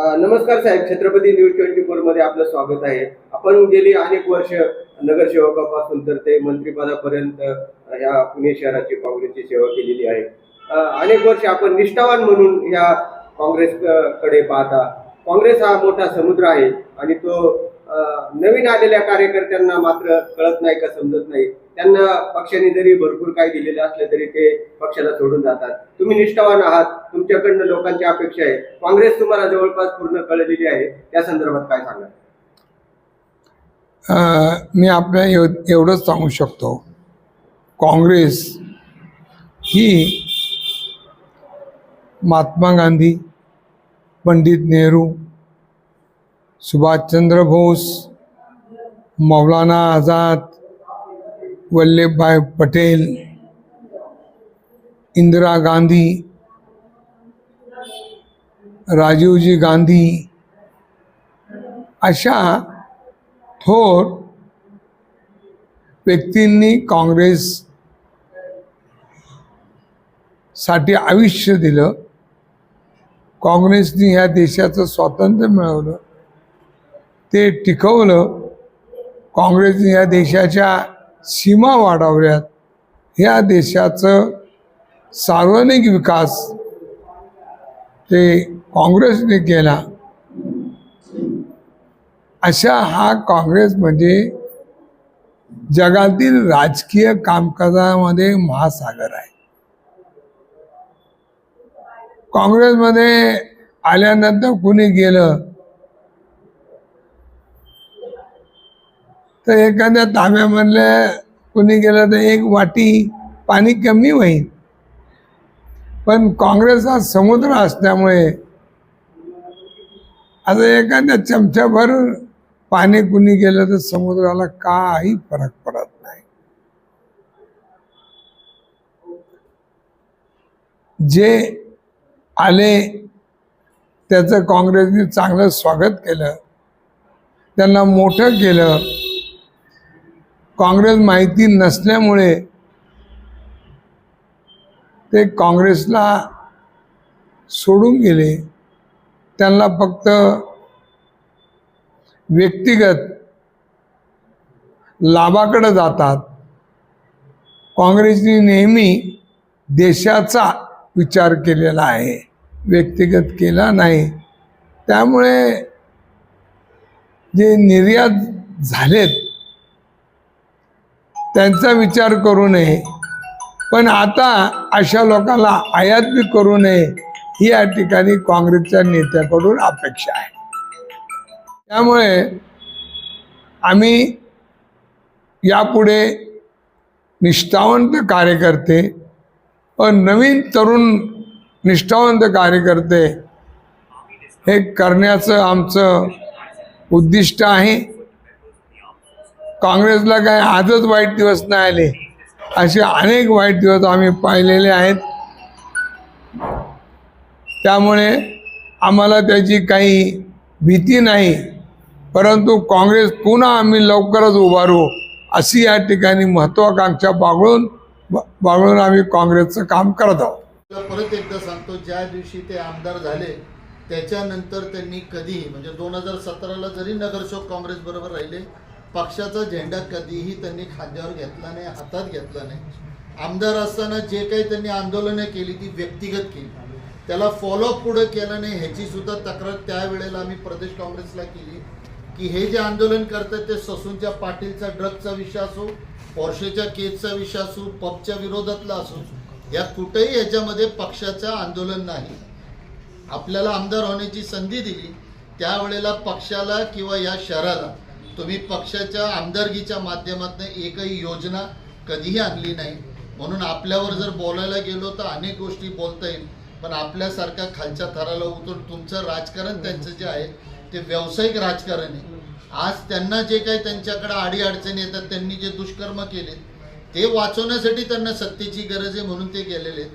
नमस्कार साहेब Chhatrapati news twenty फोरमध्ये आपलं स्वागत आहे. आपण गेली अनेक वर्ष नगरसेवकापासून तर ते मंत्रिपदापर्यंत या पुणे शहराची काँग्रेसची सेवा केलेली आहे. अनेक वर्ष आपण निष्ठावान म्हणून या काँग्रेसकडे पाहता. काँग्रेस हा मोठा समुद्र आहे आणि तो नवीन आलेल्या कार्यकर्त्यांना मात्र कळत नाही का समजत नाही. त्यांना पक्षाने जरी भरपूर काही दिलेलं असलं तरी ते पक्षाला सोडून जातात. तुम्ही निष्ठावान आहात तुमच्याकडनं लोकांची अपेक्षा आहे. काँग्रेस तुम्हाला जवळपास पूर्ण कळलेली आहे. त्या संदर्भात काय सांगा मी आपल्या एव एवढंच सांगू शकतो. काँग्रेस ही महात्मा गांधी पंडित नेहरू सुभाषचंद्र बोस मौलाना आझाद वल्लभभाई पटेल इंदिरा गांधी राजीवजी गांधी अशा थोर व्यक्तींनी काँग्रेस साठी आयुष्य दिलं. काँग्रेसने ह्या देशाचं स्वातंत्र्य मिळवलं. ते टिकवलं. काँग्रेसने या देशाच्या सीमा वाढवल्यात. ह्या देशाचं सार्वजनिक विकास ते काँग्रेसने केला. अशा हा काँग्रेस म्हणजे जगातील राजकीय कामकाजामध्ये महासागर आहे. काँग्रेसमध्ये आल्यानंतर कुणी गेलं? तर एखाद्या तांब्यामधल्या कुणी गेलं तर एक वाटी पाणी कमी होईल. पण काँग्रेस हा समुद्र असल्यामुळे आता एखाद्या चमच्याभर पाणी कुणी गेलं तर समुद्राला काही फरक पडत नाही. जे आले त्याचं काँग्रेसने चांगलं स्वागत केलं त्यांना मोठं केलं काँग्रेस माहिती नसल्यामुळे ते काँग्रेसला सोडून गेले. त्यांना फक्त व्यक्तिगत लाभाकडे जातात. काँग्रेसने नेहमी देशाचा विचार केलेला आहे. व्यक्तिगत केला नाही. त्यामुळे जे निर्यात झालेत त्यांचा विचार करू नये. पण आता अशा लोकांना आयात बी करू नये ही या ठिकाणी काँग्रेसच्या नेत्याकडून अपेक्षा आहे. त्यामुळे आम्ही यापुढे निष्ठावंत कार्यकर्ते व नवीन तरुण निष्ठावंत कार्यकर्ते हे करण्याचं आमचं उद्दिष्ट आहे. काँग्रेसला काय आजच वाईट दिवस नाही आले. असे अनेक वाईट दिवस आम्ही पाहिलेले आहेत. त्यामुळे आम्हाला त्याची काही भीती नाही. परंतु काँग्रेस पुन्हा आम्ही लवकरच उभारू अशी या ठिकाणी महत्वाकांक्षा बागळून बागळून आम्ही काँग्रेसचं काम करत आहोत. परत एकदा सांगतो ज्या दिवशी ते आमदार झाले त्याच्यानंतर त्यांनी कधीही म्हणजे दोन हजार सतराला जरी नगरसेवक काँग्रेस बरोबर राहिले पक्षाचा झेंडा कधीही त्यांनी खांद्यावर घेतला नाही हातात घेतला नाही. आमदार असताना जे काही त्यांनी आंदोलनं केली ती व्यक्तिगत केली. त्याला फॉलोअप पुढे केलं नाही ह्याची सुद्धा तक्रार त्यावेळेला आम्ही प्रदेश काँग्रेसला केली. की हे जे आंदोलन करतात ते ससूनच्या पाटीलचा ड्रगचा विषय असो हो, पॉर्शेच्या केसचा विषय असो हो, पबच्या विरोधातला असो या कुठेही याच्यामध्ये पक्षाचं आंदोलन नाही. आपल्याला आमदार होण्याची संधी दिली त्यावेळेला पक्षाला किंवा या शहराला तुम्ही पक्षाच्या आमदारकीच्या माध्यमातून एकही योजना कधीही आणली नाही. म्हणून आपल्यावर जर बोलायला गेलो तर अनेक गोष्टी बोलता येईल. पण आपल्यासारख्या खालच्या थराला उतरून तुमचं राजकारण त्यांचं जे आहे ते व्यावसायिक राजकारण आहे. आज त्यांना जे काही त्यांच्याकडे अडीअडचणी येतात त्यांनी जे दुष्कर्म केले ते वाचवण्यासाठी त्यांना सत्तेची गरज आहे म्हणून ते गेलेले आहेत.